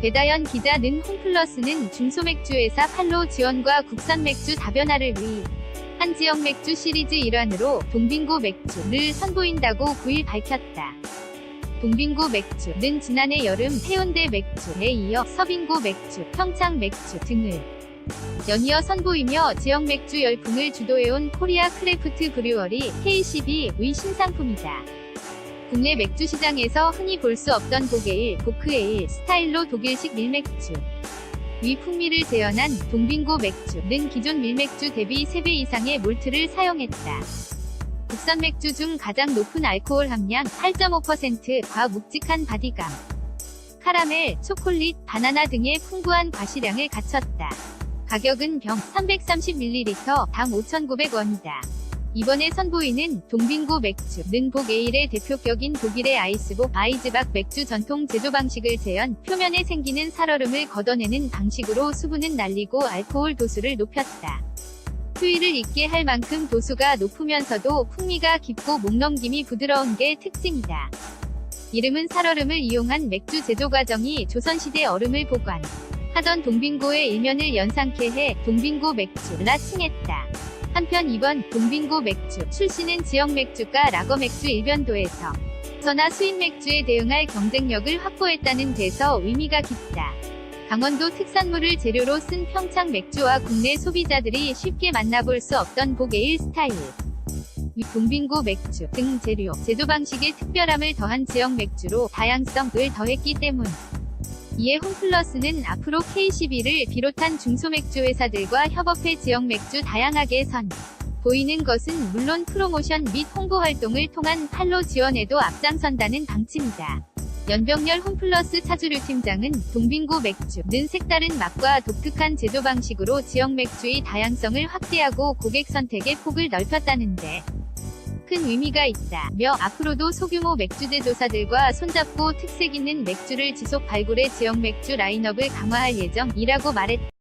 배다연 기자는 홈플러스는 중소맥주 회사 팔로 지원과 국산 맥주 다변화를 위해 한 지역 맥주 시리즈 일환으로 동빙고 맥주를 선보인다고 9일 밝혔다. 동빙고 맥주는 지난해 여름 해운대 맥주에 이어 서빙고 맥주, 평창 맥주 등을 연이어 선보이며 지역 맥주 열풍을 주도해온 코리아 크래프트 브류어리 KCB의 신상품이다. 국내 맥주 시장에서 흔히 볼 수 없던 보게일, 보크에일 스타일로 독일식 밀맥주. 위 풍미를 재현한 동빙고 맥주는 기존 밀맥주 대비 3배 이상의 몰트를 사용했다. 국산 맥주 중 가장 높은 알코올 함량 8.5%과 묵직한 바디감. 카라멜, 초콜릿, 바나나 등의 풍부한 과시량을 갖췄다. 가격은 병 330ml 당 5,900원이다. 이번에 선보이는 동빙고 맥주는 복에일의 대표격인 독일의 아이스복 아이즈박 맥주 전통 제조 방식을 재현, 표면에 생기는 살얼음을 걷어내는 방식으로 수분은 날리고 알코올 도수를 높였다. 수위를 있게 할 만큼 도수가 높으면서도 풍미가 깊고 목넘김이 부드러운 게 특징이다. 이름은 살얼음을 이용한 맥주 제조 과정이 조선시대 얼음을 보관. 하던 동빙고의 일면을 연상케 해 동빙고 맥주라 칭했다. 한편 이번 동빙고 맥주 출시는 지역 맥주가 라거 맥주 일변도에서 전화 수입 맥주에 대응할 경쟁력을 확보했다는 데서 의미가 깊다. 강원도 특산물을 재료로 쓴 평창 맥주와 국내 소비자들이 쉽게 만나볼 수 없던 보게일 스타일. 위 동빙고 맥주 등 재료, 제조 방식의 특별함을 더한 지역 맥주로 다양성을 더했기 때문. 이에 홈플러스는 앞으로 KCB를 비롯한 중소맥주 회사들과 협업해 지역 맥주 다양하게 선. 보이는 것은 물론 프로모션 및 홍보 활동을 통한 팔로 지원에도 앞장선다는 방침이다. 연병열 홈플러스 차주류 팀장은 동빙고 맥주는 색다른 맛과 독특한 제조 방식으로 지역 맥주의 다양성을 확대하고 고객 선택의 폭을 넓혔다는데 큰 의미가 있다며 앞으로도 소규모 맥주 제조사들과 손잡고 특색 있는 맥주를 지속 발굴해 지역 맥주 라인업을 강화할 예정이라고 말했다.